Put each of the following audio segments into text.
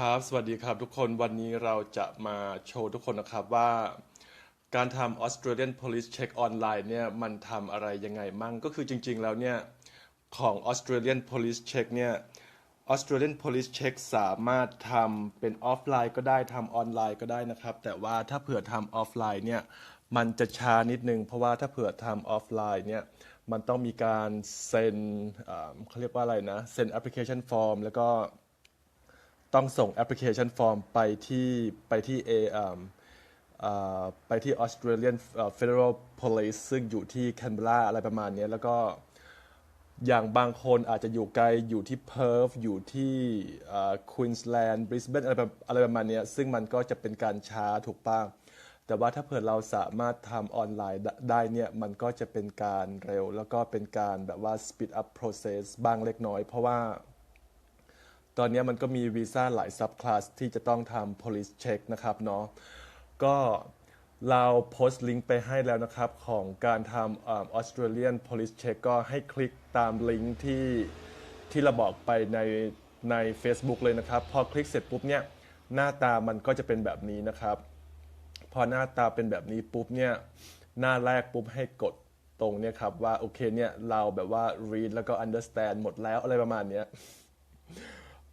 ครับ สวัสดีครับทุกคนวันนี้เราจะมาโชว์ทุกคนนะครับว่า การทำ Australian Police Check ออนไลน์เนี่ยมันทำอะไรยังไงมั่งก็คือจริงๆแล้วเนี่ยของ Australian Police Check เนี่ย Australian Police Check สามารถทำเป็นออฟไลน์ก็ได้ทำออนไลน์ก็ได้นะครับ แต่ว่าถ้าเผื่อทำออฟไลน์เนี่ยมันจะช้านิดนึง เพราะว่าถ้าเผื่อทำออฟไลน์เนี่ยมันต้องมีการเซ็นเขาเรียกว่าอะไรนะเซ็นแอปพลิเคชันฟอร์มแล้วก็ ต้องส่งแอปพลิเคชันฟอร์มไปที่ไปที่เออ่อไปที่ Australian Federal Police ซึ่งอยู่ที่แคนเบราอะไรประมาณนี้แล้วก็อย่างบางคนอาจจะอยู่ไกลอยู่ที่เพิร์ฟอยู่ที่ควีนสแลนด์บริสเบนอะไรอะไรประมาณนี้ซึ่งมันก็จะเป็นการช้าถูกป้งแต่ว่าถ้าเผื่อเราสามารถทำออนไลน์ได้เนี่ย มันก็จะเป็นการเร็ว แล้วก็เป็นการแบบว่า speed up process บ้างเล็กน้อย เพราะว่า ตอนนี้มันก็มีวีซ่าหลายซับคลาสที่จะต้องทำ police check นะครับเนาะก็เราโพสต์ลิงก์ไปให้แล้วนะครับ ของการทำอ่า Australian police check ก็ให้คลิกตามลิงก์ที่ที่เราบอกไปในใน Facebook เลยนะครับ พอคลิกเสร็จปุ๊บเนี่ยหน้าตามันก็จะเป็นแบบนี้นะครับ พอหน้าตาเป็นแบบนี้ปุ๊บเนี่ยหน้าแรกปุ๊บให้กดตรงเนี่ยครับว่าโอเคเนี่ยเราแบบว่า read แล้วก็ understand หมดแล้วอะไรประมาณเนี้ย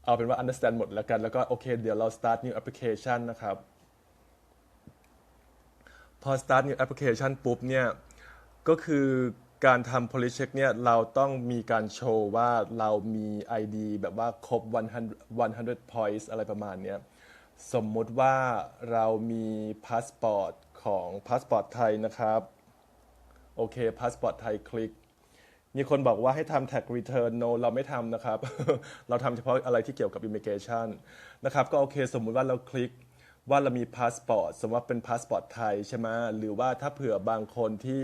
เอาเป็นว่า understand หมดแล้วกัน แล้วก็โอเค เดี๋ยวเรา start new application นะครับ พอ start new application ปุ๊บเนี่ย ก็คือการทำ police check เนี่ยเราต้องมีการโชว์ว่าเรามี ID แบบว่าครบ 100 100 points อะไรประมาณเนี้ย สมมุติว่าเรามีพาสปอร์ตของพาสปอร์ตไทยนะครับ โอเคพาสปอร์ตไทยคลิก มีคนบอกว่าให้ทำ tag return no เราไม่ทำนะครับ เราทำเฉพาะอะไรที่เกี่ยวกับ immigration นะครับ ก็โอเค สมมุติว่าเราคลิกว่าเรามีพาสปอร์ต สมมติว่าเป็นพาสปอร์ตไทยใช่ไหมหรือว่าถ้าเผื่อบางคนที่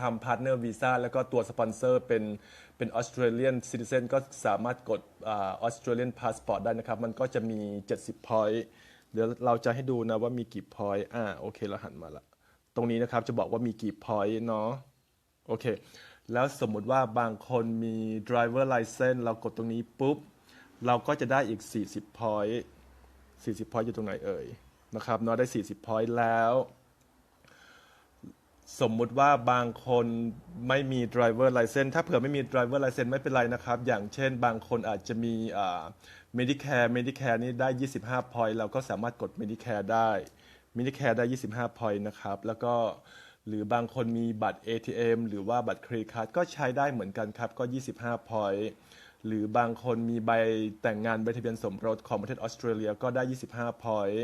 ทำพาร์ทเนอร์วีซ่าแล้วก็ตัวสปอนเซอร์เป็นเป็นออสเตรเลียนซิติเซนก็สามารถกดออสเตรเลียนพาสปอร์ตได้นะครับ มันก็จะมี 70 point เดี๋ยวเราจะให้ดูนะว่ามีกี่ point อ่าโอเคเราหันมาละ ตรงนี้นะครับจะบอกว่ามีกี่ point เนาะโอเค แล้วสมมุติว่าบางคนมี driver license เรากดตรงนี้ปุ๊บ เราก็จะได้อีก 40 point 40 point อยู่ตรงไหนเอ่ยนะครับเนาะได้ 40 point แล้ว สมมุติว่าบางคนไม่มี driver license ถ้าเผื่อไม่มี driver license ไม่เป็นไรนะครับ อย่างเช่นบางคนอาจจะมี Medicare Medicare นี่ได้ 25 point เราก็สามารถกด Medicare ได้ Medicare ได้ 25 point นะครับ แล้วก็ หรือบางคนมีบัตร ATM หรือว่าบัตรเครดิตการ์ดก็ใช้ได้เหมือนกันครับ ก็ 25 point หรือบางคนมีใบแต่งงานใบทะเบียนสมรสของประเทศออสเตรเลียก็ได้ 25 point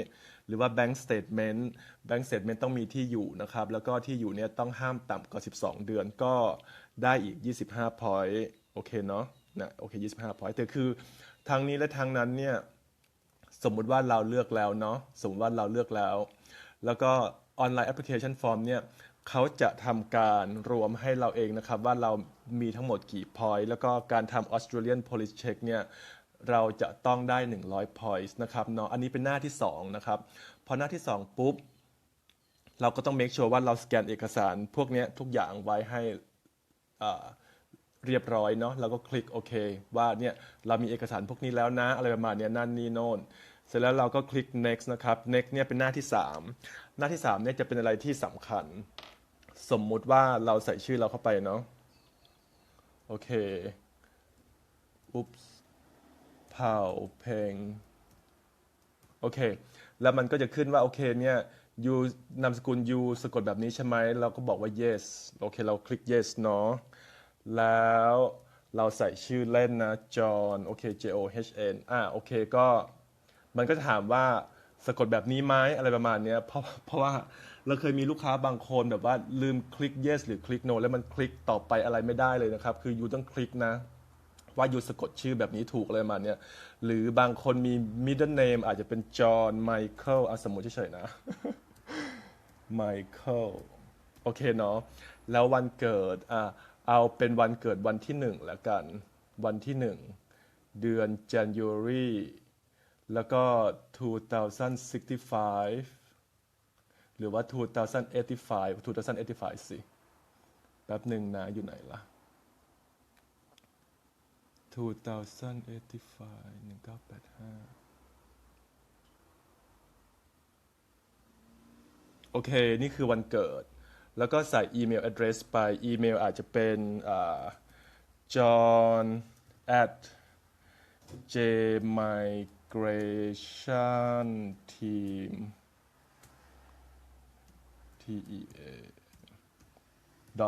หรือว่า bank statement bank statement ต้องมีที่อยู่นะครับ แล้วก็ที่อยู่เนี่ยต้องห้ามต่ำกว่า 12 เดือนก็ได้อีก 25 point โอเคเนาะนะโอเค 25 point แต่คือทางนี้และทางนั้นเนี่ยสมมุติว่าเราเลือกแล้วเนาะสมมติว่าเราเลือกแล้ว แล้วก็ออนไลน์แอปพลิเคชันฟอร์มเนี่ย เขาจะทำการรวมให้เราเองนะครับ ว่าเรามีทั้งหมดกี่ point แล้วก็การทำ Australian Police Check เนี่ยเราจะต้องได้ 100 points นะครับเนาะอันนี้เป็นหน้าที่ 2 นะครับ พอหน้าที่ 2 ปุ๊บ เราก็ต้อง make sure ว่าเราสแกนเอกสาร พวกเนี้ยทุกอย่างไว้ให้อ่าเรียบร้อยเนาะเราก็คลิกโอเคว่าเนี่ยเรามีเอกสารพวกนี้แล้วนะ อะไรประมาณเนี้ยนั่นนี่โน่นเสร็จแล้วเราก็คลิก next นะครับ next เนี่ยเป็นหน้าที่ 3 หน้าที่3เนี่ยจะเป็นอะไรที่สำคัญ สมมุติว่าเราใส่ชื่อเราเข้าไปเนาะโอเคอุ๊บเผาเพลงโอเค แล้วมันก็จะขึ้นว่าโอเคเนี่ยยูนามสกุลยูสะกดแบบนี้ใช่ไหมเราก็บอกว่า yes โอเค เราคลิก yes เนาะแล้วเราใส่ชื่อเล่นนะ John โอเค J O H N อ่าโอเคก็มันก็จะถามว่า สะกดแบบนี้ไหมอะไรประมาณเนี้ยเพราะเพราะว่าเราเคยมีลูกค้าบางคนแบบว่าลืมคลิก yes หรือคลิก no แล้วมันคลิกต่อไปอะไรไม่ได้เลยนะครับ คือยูต้องคลิกนะว่ายูสะกดชื่อแบบนี้ถูกอะไรมาเนี้ยหรือบางคนมี middle name อาจจะเป็น John Michael อะสมมติเฉยๆนะ Michael โอเคเนาะแล้ววันเกิดอะเอาเป็นวันเกิดวันที่หนึ่งแล้วกัน วันที่หนึ่งเดือน January แล้วก็ 2065 หรือว่า 2085 2085 สิ แป๊บหนึ่งนะ อยู่ไหนละ่ะ 2085 1985 โอเค นี่คือวันเกิด แล้วก็ใส่อีเมล address ไป อีเมลอาจจะเป็น john at j m i c migration team t e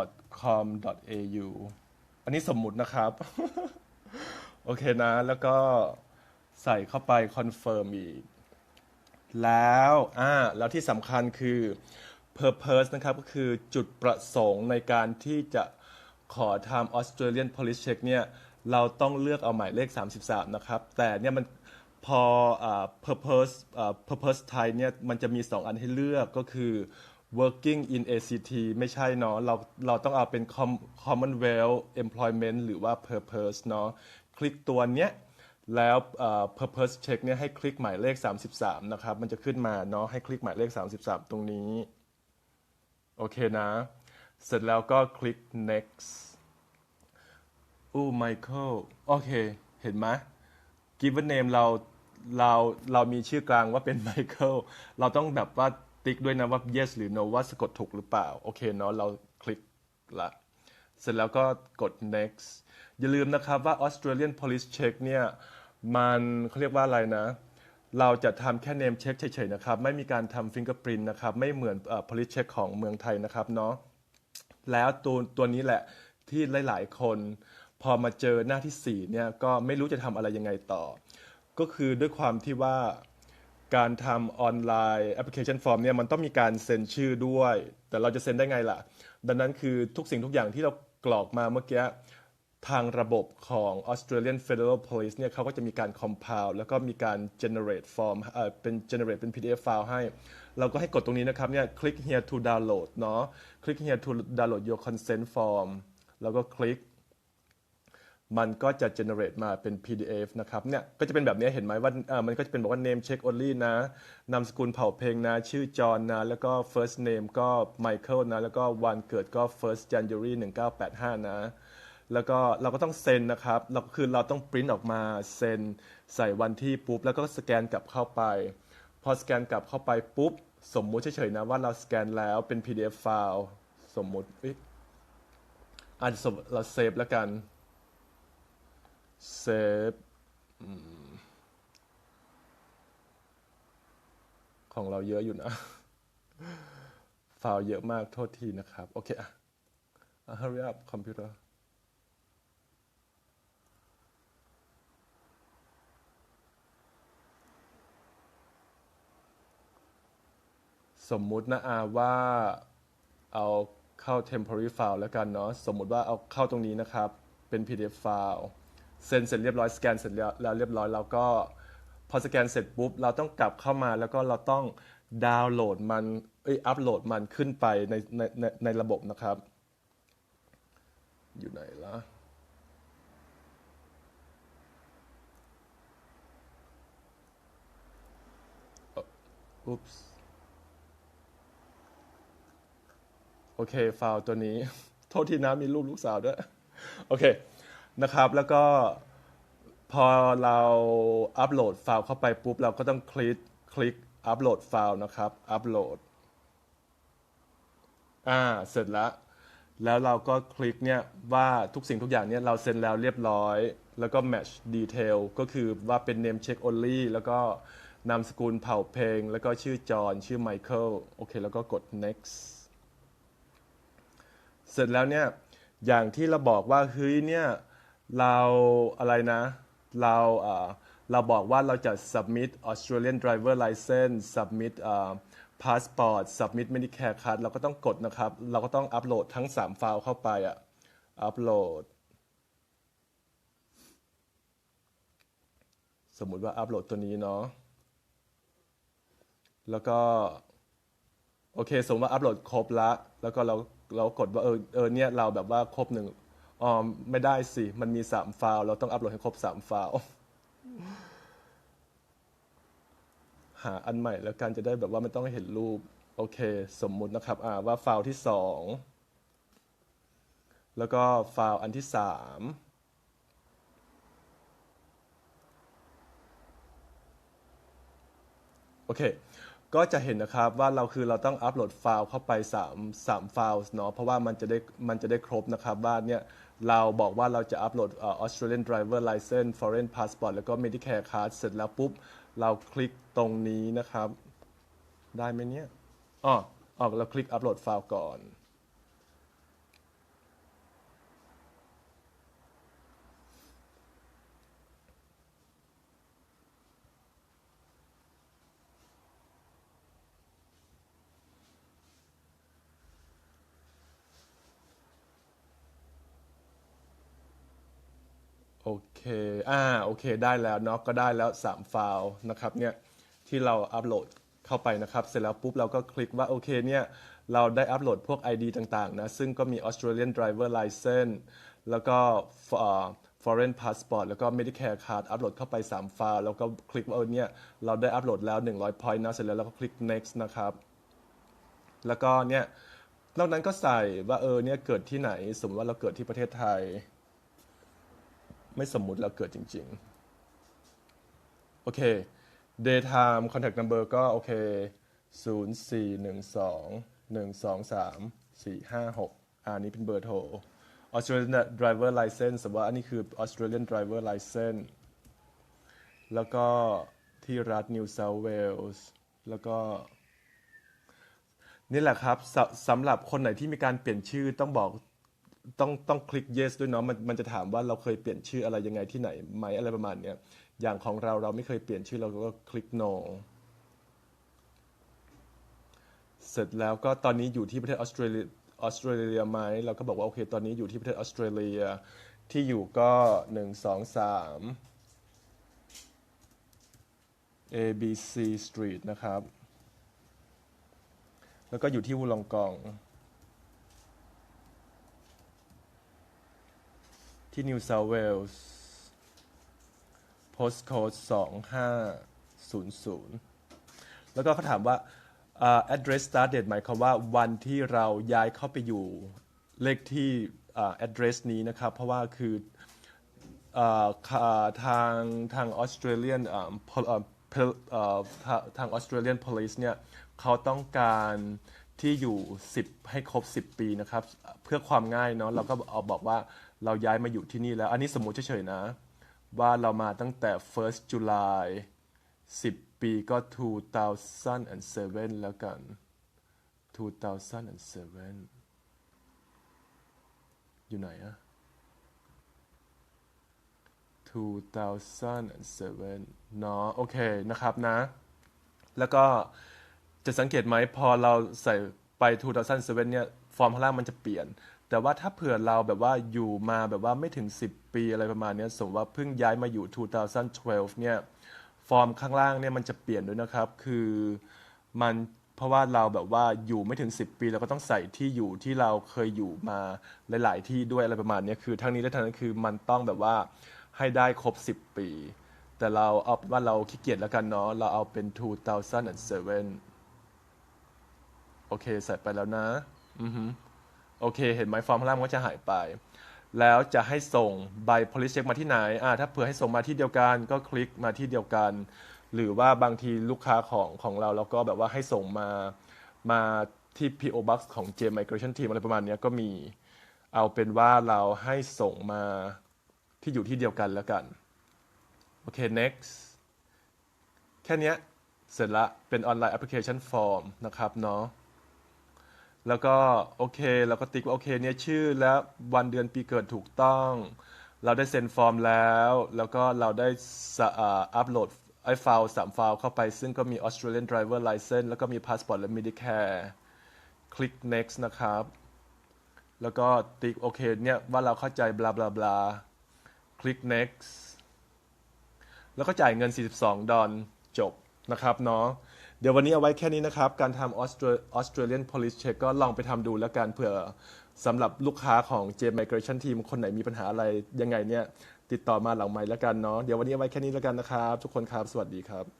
a com au อันนี้สมมุตินะครับ โอเคนะ แล้วก็ใส่เข้าไปคอนเฟิร์มอีก แล้วอ่าแล้วที่สำคัญคือ purpose นะครับ ก็คือจุดประสงค์ในการที่จะขอทำ Australian Police Check เนี่ย เราต้องเลือกเอาหมายเลข 33 นะครับ แต่เนี่ยมัน พออ purpose อ purpose ไทยเนี่ยมันจะมี 2 อันให้เลือกก็คือ working in ACT ไม่ใช่เนาะเราเราต้องเอาเป็น commonwealth Employment หรือว่า purpose เนาะคลิกตัวเนี้ยแล้ว purpose check เนี่ยให้คลิกหมายเลข 33 นะครับ มันจะขึ้นมาเนาะให้คลิกหมายเลข 33 ตรงนี้ โอเคนะ เสร็จแล้วก็คลิก next อู้ไมเคิลโอเค เห็นไหม given name เรา เราเรามีชื่อกลางว่าเป็นไมเคิลเราต้องแบบว่าติ๊กด้วยนะว่า yes หรือ no ว่าสะกดถูกหรือเปล่า โอเคเนาะเราคลิกละ เสร็จแล้วก็กด next อย่าลืมนะครับว่า Australian Police Check เนี่ยมันเขาเรียกว่าอะไรนะ เราจะทำแค่ name check เฉยๆนะครับ ไม่มีการทำ fingerprint นะครับ ไม่เหมือนเอ่อ police check ของเมืองไทยนะครับเนาะแล้วตัวตัวนี้แหละที่หลาย ๆ คน พอมาเจอหน้าที่ 4 เนี่ยก็ไม่รู้จะทำอะไรยังไงต่อ ก็คือด้วยความที่ว่าการทำออนไลน์แอปพลิเคชันฟอร์มเนี่ยมันต้องมีการเซ็นชื่อด้วย แต่เราจะเซ็นได้ไงล่ะ ดังนั้นคือทุกสิ่งทุกอย่างที่เรากรอกมาเมื่อกี้ทางระบบของ Australian Federal Police เนี่ยเขาก็จะมีการ compile แล้วก็มีการ generate form เอ่อเป็น generate เป็น PDF file ให้ เราก็ให้กดตรงนี้นะครับเนี่ย click here to download เนาะ click here to download your consent form แล้วก็คลิก มันก็จะ generate มาเป็น PDF นะครับเนี่ยก็จะเป็นแบบนี้เห็นไหมว่ามันก็จะเป็นบอกว่า name check only นะนามสกุลเผ่าเพลงนะ ชื่อจอห์นนะ แล้วก็ first name ก็ Michael นะ แล้วก็วันเกิดก็ first January 1985 นะ แล้วก็เราก็ต้องเซ็นนะครับ เราคือเราต้องปริ้นออกมาเซ็นใส่วันที่ปุ๊บ แล้วก็สแกนกลับเข้าไป พอสแกนกลับเข้าไปปุ๊บ สมมุติเฉยๆนะว่าเราสแกนแล้วเป็น PDF ไฟล์สมมุติอ๊ะอาจจะสมเราเซฟแล้วกัน เซฟของเราเยอะอยู่นะฟล์เยอะมากโทษทีนะครับ โอเคอะอะ hurry up คอมพิวเตอร์สมมุตินะอาว่าเอาเข้า temporary file แล้วกันเนาะ สมมุติว่าเอาเข้าตรงนี้นะครับ เป็น PDF file เซ็นเสร็จเรียบร้อยสแกนเสร็จแล้วเรียบร้อยเราก็พอสแกนเสร็จปุ๊บเราต้องกลับเข้ามาแล้วก็เราต้องดาวน์โหลดมันเอ้ยอัปโหลดมันขึ้นไปในในในในระบบนะครับ อยู่ไหนล่ะอุ๊ปส์โอเคไฟล์ตัวนี้ โทษทีนะมีรูปลูกสาวด้วย โอเค นะครับ แล้วก็พอเราอัปโหลดไฟล์เข้าไปปุ๊บ เราก็ต้องคลิกคลิกอัปโหลดไฟล์นะครับ อัปโหลด อ่า เสร็จแล้ว แล้วเราก็คลิกเนี่ยว่าทุกสิ่งทุกอย่างเนี่ยเราเซ็นแล้วเรียบร้อย แล้วก็ match detail ก็คือว่าเป็น name check only แล้วก็นามสกุลเผ่าเพลง แล้วก็ชื่อจอห์นชื่อไมเคิลโอเค แล้วก็กด next เสร็จแล้วเนี่ย อย่างที่เราบอกว่าเฮ้ยเนี่ย เราอะไรนะ เราเราบอกว่าเราจะ submit Australian driver license submit passport submit Medicare card เราก็ต้องกดนะครับ เราก็ต้องอัปโหลดทั้ง 3 ไฟล์เข้าไปอะอัปโหลด สมมุติว่าอัปโหลดตัวนี้เนาะแล้วก็โอเค สมมติว่าอัปโหลดครบละ แล้วก็เราเรากดว่าเออเออเนี่ยเราแบบว่าครบหนึ่ง อ๋อไม่ได้สิ มันมีสามไฟล์เราต้องอัปโหลดให้ครบสามไฟล์หาอันใหม่แล้วกันจะได้แบบว่าไม่ต้องเห็นรูป โอเค สมมุตินะครับ อ่าว่าไฟล์ที่สองแล้วก็ไฟล์อันที่สามโอเค ก็จะเห็นนะครับว่าเราคือเราต้องอัปโหลดไฟล์เข้าไป3 3ไฟล์เนาะเพราะว่ามันจะได้มันจะได้ครบนะครับว่าเนี่ย เราบอกว่าเราจะอัปโหลดเอ่อ Australian Driver License Foreign Passport แล้วก็ Medicare Card เสร็จแล้วปุ๊บ เราคลิกตรงนี้นะครับ ได้ไหมเนี่ยอ๋ออ๋อเราคลิกอัปโหลดไฟล์ก่อน โอเค อ่าโอเคได้แล้วเนาะก็ได้แล้ว 3 ไฟล์นะครับเนี่ยที่เราอัปโหลดเข้าไปนะครับ เสร็จแล้วปุ๊บเราก็คลิกว่าโอเคเนี่ยเราได้อัปโหลดพวก ID ต่างๆนะซึ่งก็มี Australian Driver License แล้วก็ Foreign Passport แล้วก็ Medicare Card อัปโหลดเข้าไป 3 ไฟล์แล้วก็คลิกว่าเออเนี่ยเราได้อัปโหลดแล้ว 100 point นะเสร็จแล้วเราก็คลิก next นะครับ แล้วก็เนี่ยนอกนั้นก็ใส่ว่าเออเนี่ยเกิดที่ไหน สมมติว่าเราเกิดที่ประเทศไทย ไม่สมมุติเราเกิดจริง ๆ โอเค daytime contact number ก็โอเค 0 4 1 2 1 2 3 4 5 6อันนี้เป็นเบอร์โทร Australian driver license สมมติว่าอันนี้คือ Australian driver license แล้วก็ที่รัฐ New South Wales แล้วก็ นี่แหละครับสสำหรับคนไหนที่มีการเปลี่ยนชื่อต้องบอก ต้องต้องคลิก yes ด้วยเนาะมันมันจะถามว่าเราเคยเปลี่ยนชื่ออะไรยังไงที่ไหนไหมอะไรประมาณเนี้ยอย่างของเราเราไม่เคยเปลี่ยนชื่อเราก็คลิก no เสร็จแล้วก็ตอนนี้อยู่ที่ประเทศออสเตรเลียออสเตรเลียไหมเราก็บอกว่าโอเค ตอนนี้อยู่ที่ประเทศออสเตรเลียที่อยู่ก็หนึ่งสองสาม ABC Street นะครับ แล้วก็อยู่ที่วูลองกอง ที่ New South Wales postcode 2500 แล้วก็เขาถามว่าอ่า address start date หมายความว่าวันที่เราย้ายเข้าไปอยู่เลขที่อ่า address นี้นะครับ เพราะว่าคืออ่าทางทางออสเตรเลียนอ่าทาทางออสเตรเลียน police เนี่ยเขาต้องการที่อยู่ 10 ให้ครบ 10 ปีนะครับ เพื่อความง่ายเนาะเราก็เอาบอกว่า เราย้ายมาอยู่ที่นี่แล้ว อันนี้สมมติเฉยๆนะ ว่าเรามาตั้งแต่ first July 10 ปีก็ 2007 แล้วกัน 2007 อยู่ไหนอะ 2007 เนาะโอเคนะครับนะ แล้วก็จะสังเกตไหมพอเราใส่ ไป2007เนี่ยฟอร์มข้างล่างมันจะเปลี่ยน แต่ว่าถ้าเผื่อเราแบบว่าอยู่มาแบบว่าไม่ถึง 10 ปีอะไรประมาณนี้สมมติว่าเพิ่งย้ายมาอยู่ 2012 เนี่ยฟอร์มข้างล่างเนี่ยมันจะเปลี่ยนด้วยนะครับ คือมันเพราะว่าเราแบบว่าอยู่ไม่ถึง 10 ปีเราก็ต้องใส่ที่อยู่ที่เราเคยอยู่มาหลาย ๆ ที่ด้วยอะไรประมาณนี้คือทั้งนี้และทั้งนั้นคือมันต้องแบบว่าให้ได้ครบ 10 ปี แต่เราเอาว่าเราขี้เกียจแล้วกันเนาะเราเอาเป็น 2007 โอเค ใส่ไปแล้วนะอือฮึโอเค เห็นไหมฟอร์มข้างล่างมันก็จะหายไป แล้วจะให้ส่งใบ police check มาที่ไหนอ่าถ้าเผื่อให้ส่งมาที่เดียวกันก็คลิกมาที่เดียวกัน หรือว่าบางทีลูกค้าของของเราแล้วก็แบบว่าให้ส่งมามาที่ PO Box ของ J Migration Team อะไรประมาณนี้ก็มีเอาเป็นว่าเราให้ส่งมาที่อยู่ที่เดียวกันแล้วกัน โอเค next แค่นี้เสร็จละเป็น online application form นะครับเนาะ แล้วก็โอเคเราก็ติ๊กว่าโอเคเนี่ยชื่อและวันเดือนปีเกิดถูกต้อง เราได้เซ็นฟอร์มแล้ว แล้วก็เราได้สะอ่าอัปโหลดไอ้ไฟล์สามไฟล์เข้าไป ซึ่งก็มี Australian Driver License แล้วก็มี Passport และ Medicare คลิก next นะครับ แล้วก็ติ๊กโอเคเนี่ยว่าเราเข้าใจบลาบลาบลาคลิก next แล้วก็จ่ายเงิน 42 ดอลจบนะครับเนาะ เดี๋ยววันนี้เอาไว้แค่นี้นะครับ การทำ Austra- Australian Police Check ก็ลองไปทำดูแล้วกันเผื่อสำหรับลูกค้าของ J Migration Team คนไหนมีปัญหาอะไรยังไงเนี่ย ติดต่อมาหลังไมค์แล้วกันเนาะเดี๋ยววันนี้เอาไว้แค่นี้แล้วกันนะครับ ทุกคนครับ สวัสดีครับ